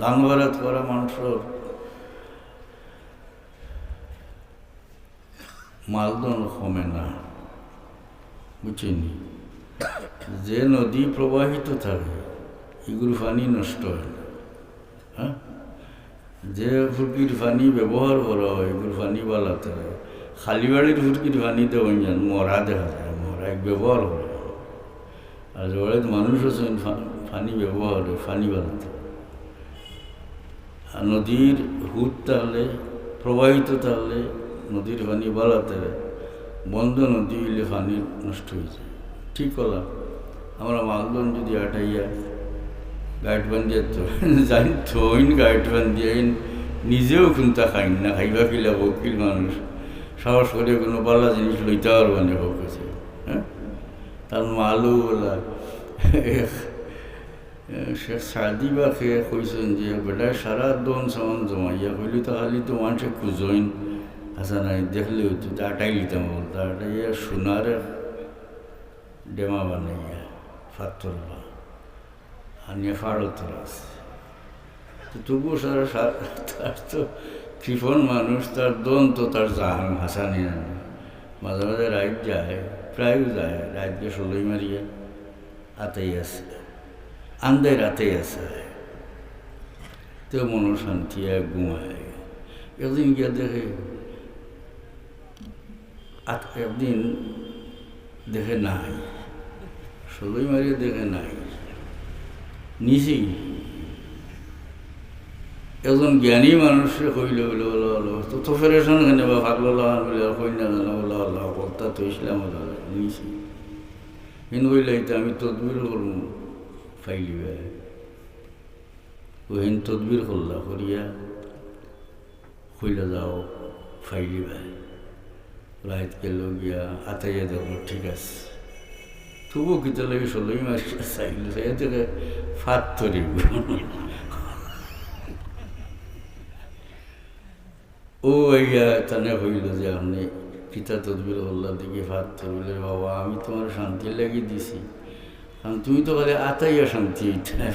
খরাত করা মানুষের মালদন কমে না বুঝছেনি যে নদী প্রবাহিত থাকে, এগুলো পানি নষ্ট হয় না হ্যাঁ? যে ফুটকির পানি ব্যবহার করা হয়, এগুলো পানি বালাতে হয়। খালি বাড়ির ফুটকির পানি দেবেন যান মরা দেখা যায়, মরা এক ব্যবহার করে আর জড়ে মানুষ আছেন পানি ব্যবহার হয় পানি বালাতে আর নদীর হুদ তাহলে প্রবাহিত তাহলে নদীর পানি বাড়াতে বন্ধ নদী হইলে পানি নষ্ট হয়ে যায়। ঠিক করলাম আমরা মালদন যদি আটাইয়া গাইড বান্ধিয়া তো জানি থইন গাইড বান্ধিয়া নিজেও খুনতা খাইন না, খাইবা কিলা বকিল মানুষ? সাহস করে কোনো বালা জিনিস লইতে পারবা না হোক হ্যাঁ? তার মালু বলা শেখ সাদি বা খেয়ে কইছেন যে বেটা সারা দন সামান জমাইয়া কইলি তো খালি তো মানুষে খুঁজইন আসা নাই দেখলে হইতো আটাই লিতাম বলতো আটাইয়া সোনার ডেমা বানাইয়া ফাত্তর বা আনিয়া ফাড়তর আছে তো তবুও সারা তার তো কৃপণ মানুষ তার দন তো তার জাহান হাসানি না মাঝে মাঝে রাইত যায় প্রায়ও যায় রাইত গিয়ে ষোলোই মারিয়া আতেই আছে আন্দাই রাতেই আছে। তো মনো শান্তি এক ঘুমায়। একদিন গিয়া দেখে একদিন দেখে নাই। ষোলোই মারিয়ে দেখে নাই। নিছি একজন জ্ঞানী মানুষে কইলে, বলে, বলো বলো তো ফেরেশন কেনে বা ভাগলো বলে কই না জানা বলো, আল্লাহ বক্তা তো ইসলাম নিছি কিন্তু কইলে আমি তদবির করব। ফাইলি ভাই ও হিন তদবির করলা করিয়া কইলা যাও ফাইলি ভাই রাইত গেল গিয়া আতাইয়া দেখো, ঠিক আছে। তবুও কি তাহলে ষোলোই মাস চাইল সে থেকে ফাত ও ইয়া তানে হইল যে আপনি পিতা তদবির হল্লা দিকে ফাত তরিলে, বাবা, আমি তোমার শান্তি লাগিয়ে দিছি। তুমি তো বলে আতাইয়া শান্তি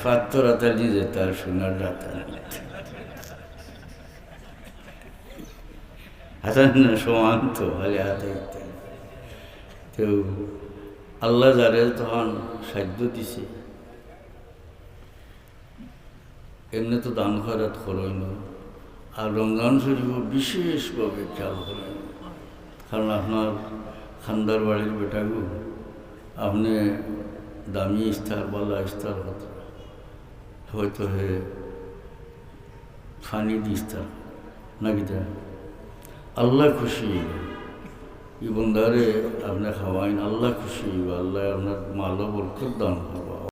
ফাত তোর আতাল নিয়ে যেত আর সোনার রাতা হাসান সমান তো খালি আতাইতে তো আল্লাহ যারে তখন সাহায্য দিছে। এমনি তো দান খরাত করইন আর রমজান শরীফ বিশেষভাবে খেয়াল করেন কারণ আপনার খান্দার বাড়ির বেটাগু আপনি দামি ইস্তার বালা ইস্তার হতো হয়তো হে ফানি দি ইস্তার নাকি তা আল্লাহ খুশি। ইবন্দারে বন্ধারে আপনি খাওয়াইন, আল্লাহ খুশি। আল্লাহ আপনার মালও বরকত দান করব